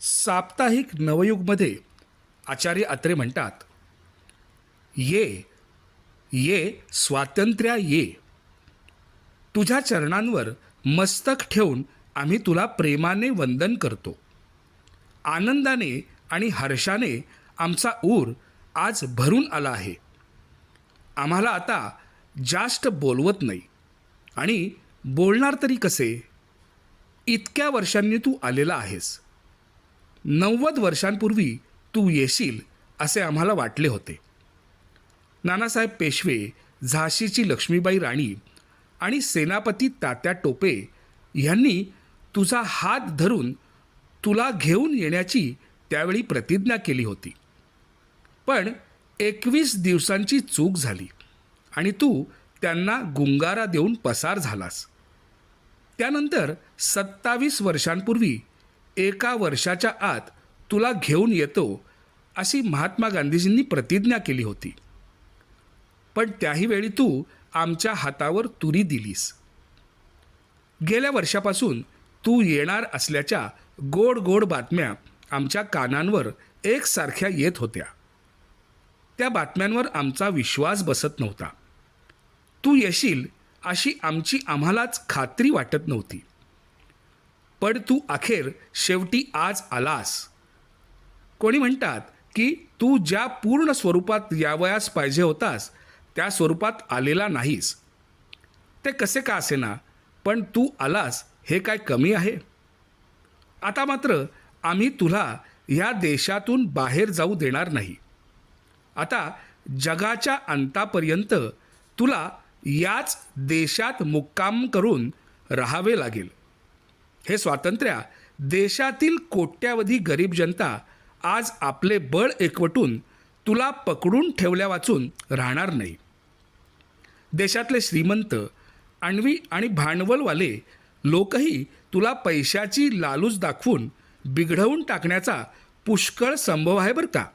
साप्ताहिक नवयुगमध्ये आचार्य अत्रे म्हणतात ये ये स्वातंत्र्या ये. तुझ्या चरणांवर मस्तक ठेवून आम्ही तुला प्रेमाने वंदन करतो. आनंदाने आणि हर्षाने आमचा ऊर आज भरून आला आहे. आम्हाला आता जास्त बोलवत नाही. आणि बोलणार तरी कसे? इतक्या वर्षांनी तू आलेला आहेस. नव्वद वर्षांपूर्वी तू येशील असे आम्हाला वाटले होते. नानासाहेब पेशवे झाशीची लक्ष्मीबाई राणी आणि सेनापती तात्या टोपे यांनी तुझा हात धरून तुला घेऊन येण्याची त्यावेळी प्रतिज्ञा केली होती. पण एकवीस दिवसांची चूक झाली आणि तू त्यांना गुंगारा देऊन पसार झालास. त्यानंतर सत्तावीस वर्षांपूर्वी एका वर्षाच्या आत तुला घेऊन येतो अशी महात्मा गांधीजींनी प्रतिज्ञा केली होती. पण त्याही वेळी तू आमच्या हातावर तुरी दिलीस. गेल्या वर्षापासून तू येणार असल्याच्या गोड गोड बातम्या आमच्या कानांवर एकसारख्या येत होत्या. त्या बातम्यांवर आमचा विश्वास बसत नव्हता. तू येशील अशी आमची आम्हालाच खात्री वाटत नव्हती. पण तू अखेर शेवटी आज आलास. कोणी म्हणतात की तू ज्या पूर्ण स्वरूपात यावयास पाहिजे होतास त्या स्वरूपात आलेला नाहीस. ते कसे का असेना पण तू आलास हे काय कमी आहे? आता मात्र आम्ही तुला ह्या देशातून बाहेर जाऊ देणार नाही. आता जगाच्या अंतापर्यंत तुला याच देशात मुक्काम करून राहावे लागेल. हे स्वातंत्र्य देशातील कोट्यावधी गरीब जनता आज आपले बळ एकवटून तुला पकडून ठेवल्या वाचून राहणार नाही. देशातले श्रीमंत आणवी आणि भांडवलवाले लोकही तुला पैशाची लालूच दाखवून बिघडवून टाकण्याचा पुष्कळ संभव आहे बरं का?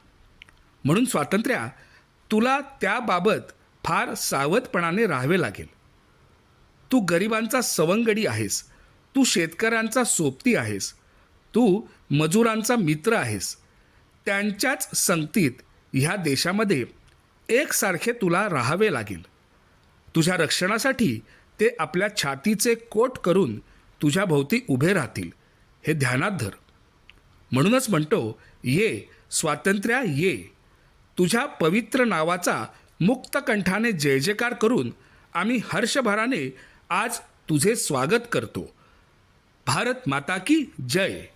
म्हणून स्वातंत्र्या तुला त्याबाबत फार सावधपणाने राहावे लागेल. तू गरिबांचा सवंगडी आहेस. तू शेतकऱ्यांचा सोबती आहेस. तू मजुरांचा मित्र आहेस. त्यांच्याच संगतीत ह्या देशामध्ये एकसारखे तुला राहावे लागेल. तुझ्या रक्षणासाठी ते आपल्या छातीचे कोट करून तुझ्या भोवती उभे राहतील. हे ध्यानात धर. म्हणूनच म्हणतो ये स्वातंत्र्या ये. तुझ्या पवित्र नावाचा मुक्त कंठाने जय जयकार करून आम्ही हर्षभराने आज तुझे स्वागत करतो. भारत माता की जय।